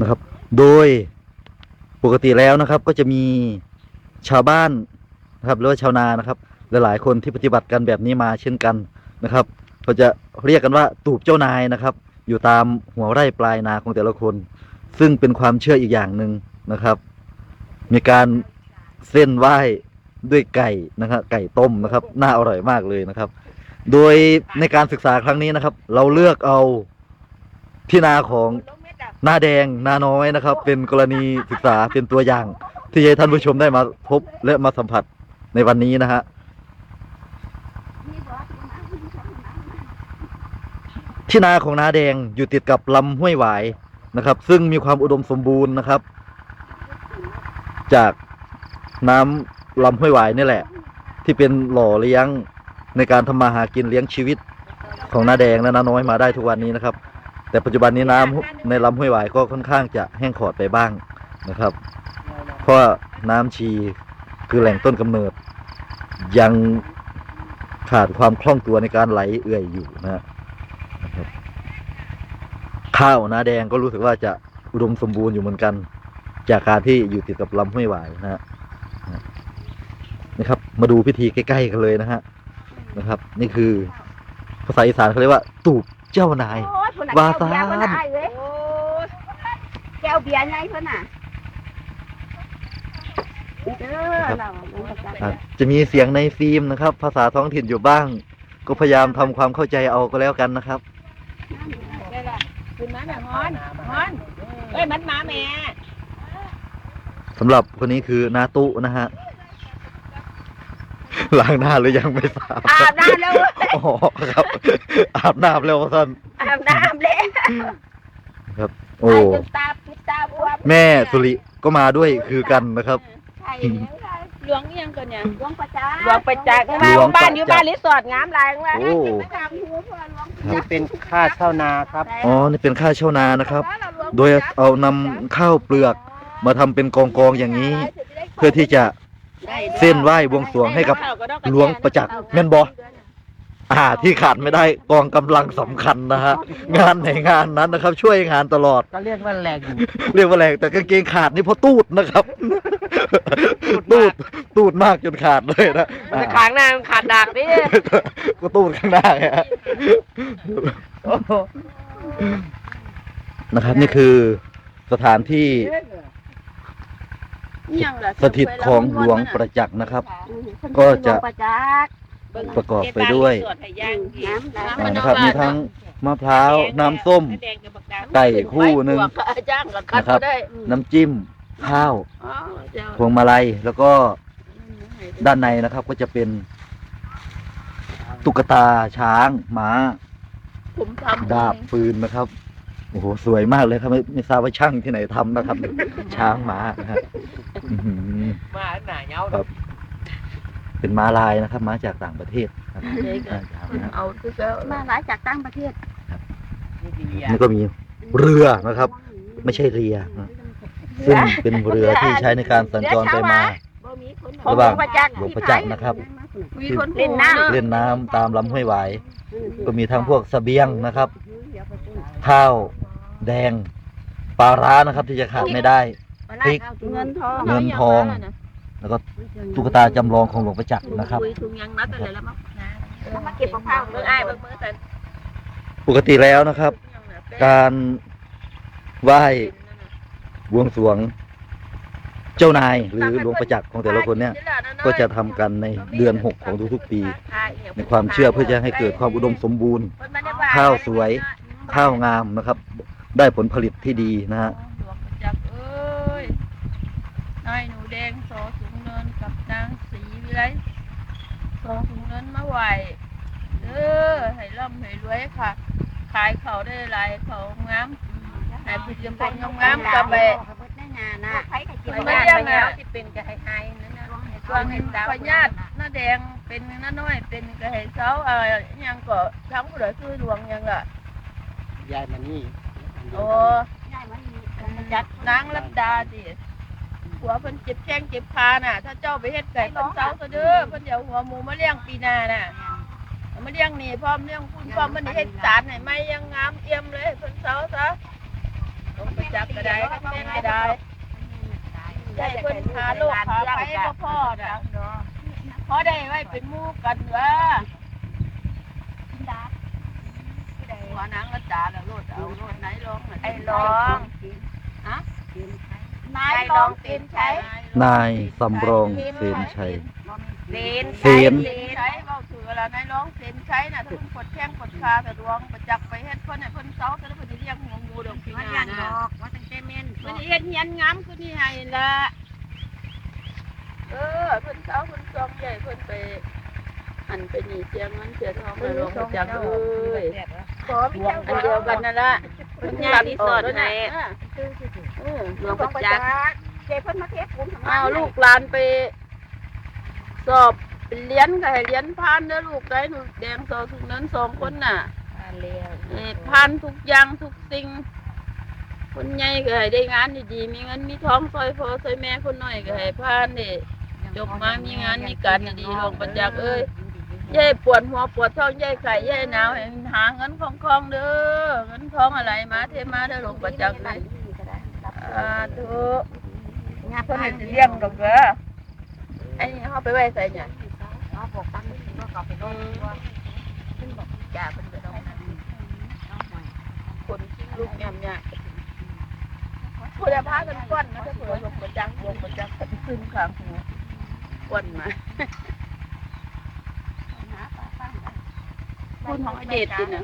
นะครับ โดยปกติแล้วนะครับ ก็จะมีชาวบ้านนะครับหรือว่าชาวนานะครับ หลายๆคนที่ปฏิบัติกันแบบนี้มาเช่นกันนะครับเขาจะเรียกกันว่าตูบเจ้านายนะครับ อยู่ตามหัวไร่ปลายนาของแต่ละคน ซึ่งเป็นความเชื่ออีกอย่างหนึ่งนะครับ มีการเส้นไหว้ด้วยไก่นะครับไก่ต้มนะครับ น่าอร่อยมากเลยนะครับ โดยในการศึกษาครั้งนี้นะครับ เราเลือกเอาที่นาของ นาแดงนาน้อยนะครับ เป็นกรณีศึกษาเป็นตัวอย่าง ที่ให้ท่านผู้ชมได้มาพบและมาสัมผัสในวันนี้นะฮะที่นาของนาแดงอยู่ติดกับลำห้วยหวายนะครับ ซึ่งมีความอุดมสมบูรณ์นะครับ จากน้ำลำห้วยหวายนี่แหละ ที่เป็นหล่อเลี้ยงในการทำมาหากินเลี้ยงชีวิตของนาแดงและนาน้อยมาได้ทุกวันนี้นะครับ แต่ปัจจุบันนี้น้ำในลำห้วยหวายก็ค่อนข้างจะแห้งขอดไปบ้างนะครับ เพราะน้ำชีคือแหล่งต้นกำเนิด ยังขาดความคล่องตัวในการไหลเอื่อยอยู่นะฮะนะครับข้าวนาแดงก็รู้สึกว่าจะอุดมสมบูรณ์อยู่เหมือนกัน จากการที่อยู่ติดกับลำห้วยหวายนะฮะนะครับ มาดูพิธีใกล้ๆกันเลยนะฮะนะครับ นี่คือภาษาอีสานเขาเรียกว่า ตูบเจ้านาย โอ้ นน่ะว่าแก้วเบียร์ซะเพิ่นน่ะอ้ายเว้ยแก้วเบียร์ไงเพิ่นน่ะเด้อเราเราประจักษ์อะจะมีเสียงในฟิล์มนะครับ ภาษาท้องถิ่นอยู่บ้าง ก็พยายามทำความเข้าใจเอาก็แล้วกันนะครับได้ละขึ้นมาแม่ฮอนฮอนเอ้ยมันมาแม่สำหรับคนนี้คือนาตุนะฮะ ล้างหน้าหรือยังไม่ทราบอาบน้ำแล้วเว้ยอ๋อครับ อาบน้ำแล้วท่าน อาบน้ำแล้วครับ โอ้ไจนตาปิดตาบวมแม่สุริก็มาด้วยคือกันนะครับ ใช่ใช่หลวงเอียงก่อนเนี่ยหลวงประจักษ์หลวงประจักษ์หลวงประจักษ์ บ้านอยู่บ้านรีสอร์ทงามหลายว่าโอ้ตามหูเพื่อนหลวงประจันี่กษ์เป็นค่าเช่านาครับ อ๋อ นี่เป็นค่าเช่านานะครับ โดยเอานำข้าวเปลือก มาทำเป็นกองกองๆอย่างนี้ เพื่อที่จะ เส้นไหว้บวงสรวงให้กับหลวงประจักษ์แม่นบออ่าที่ขาดไม่ได้กองกำลังสำคัญนะฮะงานไหนงานนั้นนะครับ ช่วยงานตลอดก็เรียกว่าแหล่งเรียกว่าแรงแต่กางเกงขาดนี่เพราะตูดนะครับ ตูดตูดมากจนขาดเลยนะมันจะขางหน้ามันขาดดากดิก็ตูดข้างหน้าไงฮะนะครับ นี่คือสถานที่ สถิตของหลวงประจักษ์นะครับ ก็จะหลวงประจักษ์ประกอบไปด้วยน้ำน้ำอ่านะครับมีทั้งมะพร้าวน้ำส้ม ไก่คู่หนึ่งจ้างกับคัดนะครับก็ได้น้ำจิ้มข้าวอ๋อเจ้าพวงมาลัยแล้วก็ด้านในนะครับก็จะเป็นตุ๊กตาช้างม้าผมทำดาบปืนนะครับโอ้โหสวยมากเลยครับ ไม่ไม่ทราบว่าช่างที่ไหนทำนะครับ ช้างม้านะฮะอื้อหือมาหนาเงาครับ เป็นม้าลายนะครับม้าจากต่างประเทศครับอ่าช้างนะฮะ เอาคือเจ้ามาหลายจากต่างประเทศนี่ก็มีเรือนะครับ ไม่ใช่เรือนะซึ่งเป็นเรือที่ใช้ในการสัญจรไปมาบ่มีคนระหว่างประจักษ์หลวงประจักษ์นะครับ มีคนเล่นน้ำเล่นน้ำตามลำห้วยหวาย ก็มีทั้งพวกเสบียงนะครับ ข้าว แดง ปลาร้านะครับ ที่จะขาดไม่ได้ พริก เงินทองเงินทอง แล้วก็ตุ๊กตาจำลองของหลวงประจักษ์นะครับคุยถุงยังนัดอะไรแล้วมั้งมาเก็บมะพร้าวเบิ่งอ้ายเบิ่งมือแต่ปกติแล้วนะครับ การไหว้บวงสรวงเจ้านายหรือหลวงประจักษ์ของแต่ละคนเนี่ย ก็จะทำกันในเดือนหกของทุกๆปี ในความเชื่อเพื่อจะให้เกิดความอุดมสมบูรณ์ ข้าวสวยข้าวงามนะครับ ได้ผลผลิตที่ดีนะฮะหลวงประจักษ์เอ้ยนายหนูแดงสอสูงเนินกับนางสีวิไลสอสูงเนินมาไหวเด้อให้ร่ำให้รวยค่ะ ขายเขาได้หลายเขางามให้ผลิตภัณฑ์งามๆกับไปได้งานนะใครก็กินไปได้เลี้ยงไปอะแล้วที่เป็นกระไฮไฮนั่นนะช่วงให้พญาติหน้าแดงเป็นหน้าน้อยเป็นกระไฮเสาเอ่อยังก็ทั้งผู้ใดคือหลวงยังอะยายมานี่ โอ้ได้มันมีจัดนางลับดาดิหัวเพิ่นเจ็บแข้งเจ็บขาน่ะ ถ้าเจ้าไปเฮ็ดไก่เพิ่นเสาซะเด้อเพิ่นเดี๋ยวหัวหมูมาเลี้ยงปีหน้าน่ะเอามาเลี้ยงนี่พร้อมเลี้ยงคุณพร้อมมันเฮ็ดสารให้ไหมยังงามเอี่ยมเลยเพิ่นเสาซะหลวงปจักษ์ก็ได้ก็เป็นก็ได้ได้เพิ่นหาโลกหาไปบ่พอจ้ะพอได้ไว้เป็นหมู่กันเด้อ หัวหนังก็จ่าแล้วโลดเอาโลดไหนลองไอ้ลอง ฮะนายลองตีนใช้ นายสำรองเสนชัยเซนเซนใช้เว้าถือเวลานายร้องเซนใช้น่ะถ้าเพิ่นกดแข้งกดขาแต่ดวงประจักษ์ไปเฮ็ดเพิ่นให้เพิ่นเซาแต่แล้วเพิ่นสิเรียกหัวงูดอกพี่นานะว่าตั้งแต่เม่นเพิ่นสิเฮ็ดเฮียนงามคือนี่ให้ละเออเพิ่นเซาเพิ่นซองใหญ่เพิ่นไปอันไปนี่เสียเงินเสียทองแล้วหลวงประจักษ์เอ้ย ขอมีเจ้าอันเดียวกันนั่นละเพิ่นตัดออกแล้วนะเออหลวงประจักษ์เจ้เพิ่นมาเทศบุญอ้าวลูกหลานไป สอบเป็นเรียนก็ให้เรียนผ่านเด้อลูกได้หนูแดงสอทุกนั้นสองคนน่ะเลี้ยวเอ่อผ่านทุกอย่างทุกสิ่งคนใหญ่ก็ให้ได้งานดีๆมีเงินมีท้องซอยพอซอยแม่คนหน้อยก็ให้ผ่านนี่จบมามีงานมีการดีๆหลวงประจักษ์เอ้ย ยายปวดหัวปวดท้องยายไข่ยายหนาวหาเงินคล่องๆเด้อเงินทองอะไรมาเทมาเด้อหลวงประจักษ์เลยอ่าทุกงานเพิ่เพิ่นให้เลี้ยงดอกเด้อไอ้เฮาไปไว้ใส่เนี่ยเขาบอกตั้งก็กลับไปโน่นว่าจ่าเพิ่นไปตรงนั้นคนลูกยเนี่ยผู้ใดพากันก้อนนะถ้าเผื่อหลวงประจักษ์ลงประจักษ์ขึ้นข้างหัวก้อนมา คุณของไอเดชดินะ